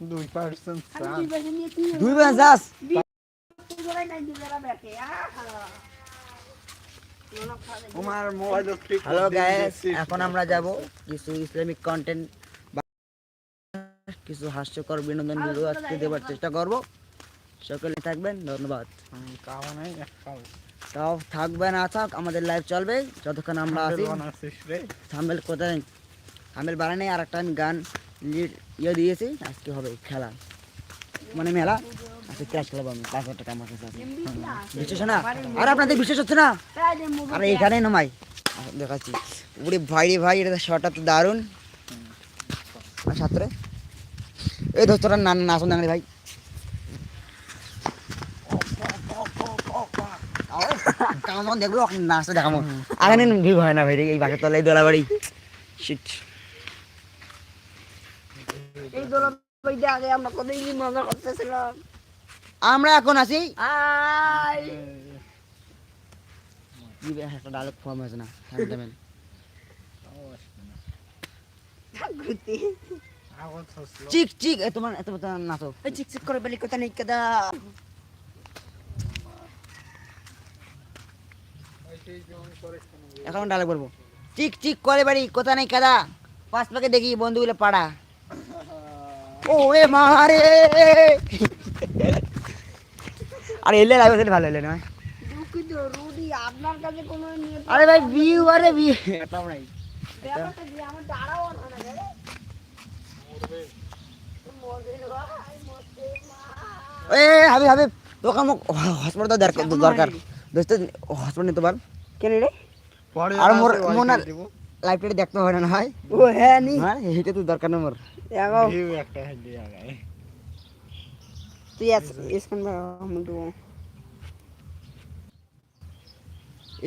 দুই পার্সেন্ট দুই মোবাইল ঠিক হ্যালো এখন আমরা যাব কিছু ইসলামিক কন্টেন্ট কিছু হাস্যকর বিনোদন ভিডিও আজকে দেওয়ার চেষ্টা করব। সকলে থাকবেন ধন্যবাদ। তাও থাকবে না থাক আমাদের লাইভ চলবে যতক্ষণ আমরা আছি। থামেল কোথায়? থামেল বানাই আর একটা আমি গান ইয়ে দিয়েছি আজকে হবে খেলা। মানে মেলা। আজকে ক্লাস খেলাবো আমি। পাঁচ হাজার টাকা আমার কাছে আছে। বিশ্বাস না? আর আপনাদের বিশ্বাস হচ্ছে না? আরে এখানে নমাই। দেখাচ্ছি। ওরে ভাই রে ভাই এটা শটটা তো দারুণ। আর সাঁতরে এই দোস্তরা না নাচুন দাঁড়ি ভাই। দেখব। নাচতে দেখাবো। আগে ভিউ হয় না ভাই রে, এই বাসের তলায় দোলা বাড়ি শিট এই দোলা বইটা আগে আমরা কতই কি মজা করতেছিলাম আমরা এখন আছি। আই। কি একটা ডায়লগ ফর্ম হয়েছে না হ্যান্ডমেন ঘুরতে চিক চিক তোমার এত কথা নাচো। চিক চিক করে বলি কথা নেই কেদা। এখন ডায়লগ বলব চিক চিক করে বাড়ি কোথা নেই কাদা। পাঁচ পাকে দেখি বন্ধুগুলো পাড়া। ও এ মারে আরে এলে লাইভ আসলে ভালো এলে না দুঃখিত রুডি আপনার কাছে কোনো নিয়ে আরে ভাই ভিউ আরে নাই এ হাবি হাবি তোকে মোক হসপিটাল দরকার। দরকার দোস্ত হসপিটাল নিতে পার কেন রে? আর মোর আছে, wifi দেখতে হয় না হয়? ও হ্যাঁ নি। হ্যাঁ? এইটা তো দরকার না মোর। তুই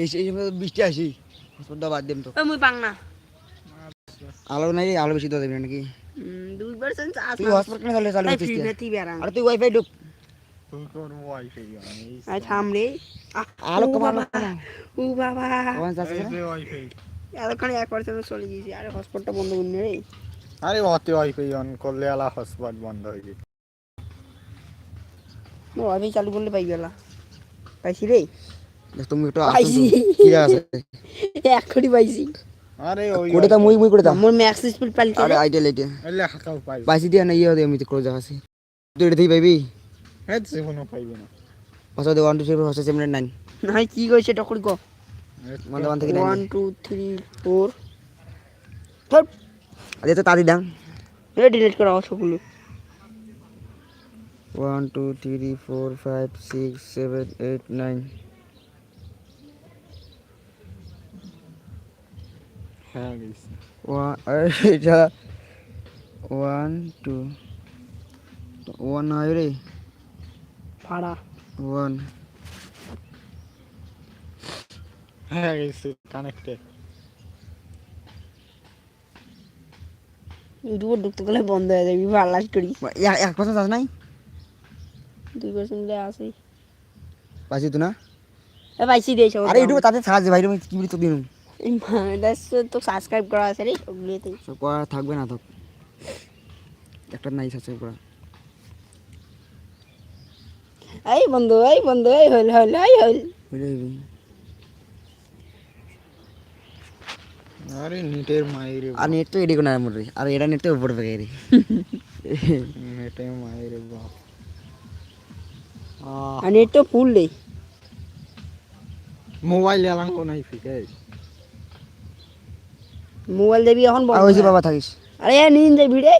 এই এই সময় তো বৃষ্টি আসি হসপিটাল বাদ দিম তো। মুই পাং না আলো নাই আলো বেশি তো দেবে নাকি? দুই পার্সেন্ট আস তুই হসপিটাল কেন চালু তাই করছিস আরে ওয়াইফাই ঢুক। তুই তোর ওয়াইফাই আমি আই থাম রে। আলো ও কমানো বাবা ও বাবা। ওয়াইফাই এতক্ষণ এক পার্সেন্ট চলে গেছি আরে হসপিটালটা বন্ধ করুন রে। আরে অতে ওয়াইফাই অন করলে আলা হটস্পট বন্ধ হয়ে আমি চালু করলে পাই গেলা পাইছি রে? তুমি একটু পাইছি। কি আছে। এক কোটি পাইছি। আরে ওই কোটে তো মুই মুই করে দাম মোর ম্যাক্স স্পিড আরে আইডিয়া লাইটে এলে হাকাও পাই বাইসি দিয়া না ইয়ে আমি তো ক্লোজ দেখাছি তুই এটা থেকে পাইবি? হ্যাঁ জীবনও পাইবে না। নাই কি কইছে এটা করে গো মানে ওয়ান থেকে one nine two three four আরে তো তাড়ি দাম এটা ডিলিট করা সবগুলো one two three four five six seven eight nine হ্যাঁ গেছি ওয়ান এটা ওয়ান টু ওয়ান হয় রে ভাড়া হ্যাঁ কানেক্টেড ইউটিউবে ঢুকতে গেলে বন্ধ হয়ে যাবে ভালো করি। এক পার্সেন্ট আছে নাই? দুই পার্সেন্ট আছে। পাইছি তো না? এ পাইছি সব আরে ইউটিউবে তাতে সাহায্য ভাই তুমি কি বলি তো দিন? তো সাবস্ক্রাইব করা আছে রে ওগুলোতে। সব করা থাকবে না তো। একটা নাই সাবস্ক্রাইব করা এই বন্ধু এই বন্ধু এই হল হল এই হল যাবি। আরে নেটের মায়ের আর নেট তো এডি কোনা মরে আর এটা নেট তো উপরে পেকে রে। নেটের মায়ের বাপ। আর নেট তো ফুল রে। মোবাইল ফিকে? মোবাইল দেবি এখন ওই বাবা থাকিস। আরে এ নিন ভিড়ে।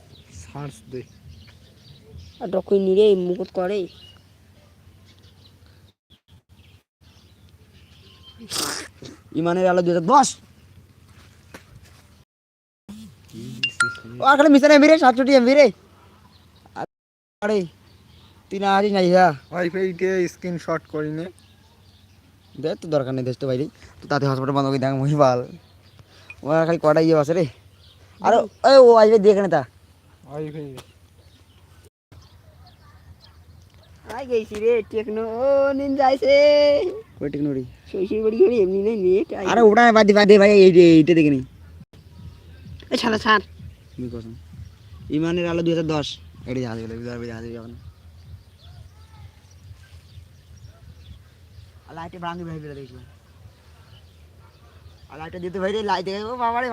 সার্চ দে। আর ডকুই নিরে মুকুট করে। ইমানের আলো দুই হাজার দশ ও আখানে মিশন এমবি রে সাতষট্টি এমবি রে আরে তিন আড়ি নাই হ্যাঁ ওয়াইফাইতে স্ক্রিনশট করি নে দেখ তো দরকার নেই দেশটা বাইরে। তো তাতে হসপিটাল বন্ধ করে দেখ মহি ভালো ওরা খালি কটা ইয়ে আছে রে। আরে ওই ও আসবে দেখে না তা ওয়াইফাই আই গেছি রে টেকনো ও নিন যাইছে ওই টেকনোরি শ্বশুর বাড়ি করে এমনি নেই নেট আরে ওটা বাদ দি বাদ দে ভাই এই এইটা দেখে নি। এ ছাড়া ছাড়। তুমি কসম। ইমানের আলো দুই হাজার দশ। এটি জাহাজ গেলে বিদার জাহাজ যখন। লাইটে ভাঙি ভাই বেরো দেখছিলাম। লাইটটা দিতে ভাই লাইট দেখে ও বাবারে